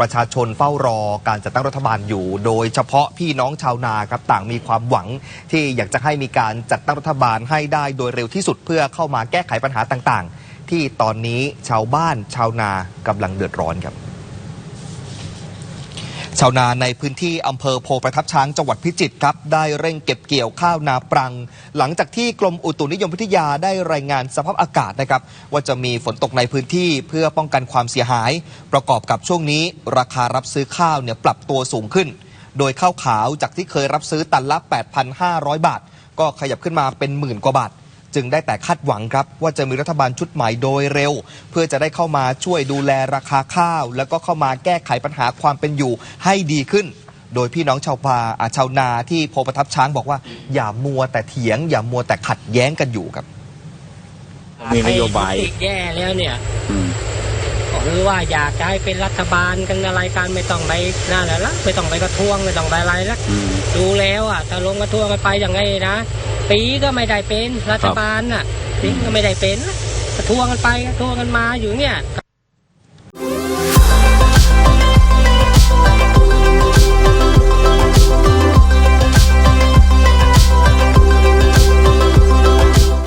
ประชาชนเฝ้ารอการจัดตั้งรัฐบาลอยู่ โดยเฉพาะพี่น้องชาวนาครับต่างมีความหวัง ที่อยากจะให้มีการจัดตั้งรัฐบาลให้ได้โดยเร็วที่สุดเพื่อเข้ามาแก้ไขปัญหาต่างๆ ที่ตอนนี้ชาวบ้านชาวนากำลังเดือดร้อนครับ ชาวนาในพื้นที่อำเภอโพประทับช้างจังหวัดพิจิตรครับ ได้เร่งเก็บเกี่ยวข้าวนาปรัง หลังจากที่กรมอุตุนิยมวิทยาได้รายงานสภาพอากาศนะครับ ว่าจะมีฝนตกในพื้นที่เพื่อป้องกันความเสียหาย ประกอบกับช่วงนี้ ราคารับซื้อข้าวเนี่ยปรับตัวสูงขึ้น โดยข้าวขาวจากที่เคยรับซื้อตันละ 8,500 บาท ก็ขยับขึ้นมาเป็นหมื่นกว่าบาท จึงได้แต่คาดหวังครับ ว่าจะมีรัฐบาลชุดใหม่โดยเร็ว เพื่อจะได้เข้ามาช่วยดูแลราคาข้าว แล้วก็เข้ามาแก้ไขปัญหาความเป็นอยู่ให้ดีขึ้น โดยพี่น้องชาวปาอ่าชาวนาที่โพประทับช้างบอกว่า อย่ามัวแต่เถียง อย่ามัวแต่ขัดแย้งกันอยู่ครับ มีนโยบาย ไอ้ที่แย่แล้วเนี่ยอืมก็คือว่าอยากจะให้เป็นรัฐบาลกันอะไรกันไม่ต้องไปนั่นแหละละไม่ต้องไปกระท้วงไม่ต้องไปอะไรละอืมดูแล้วอะถ้าลงกระท้วงกันไปอย่างไงนะ ปีก็ไม่ได้เป็นรัฐบาลน่ะปีก็ไม่ได้เป็นกระท้วงกันไปกระท้วงกันมาอยู่เนี่ย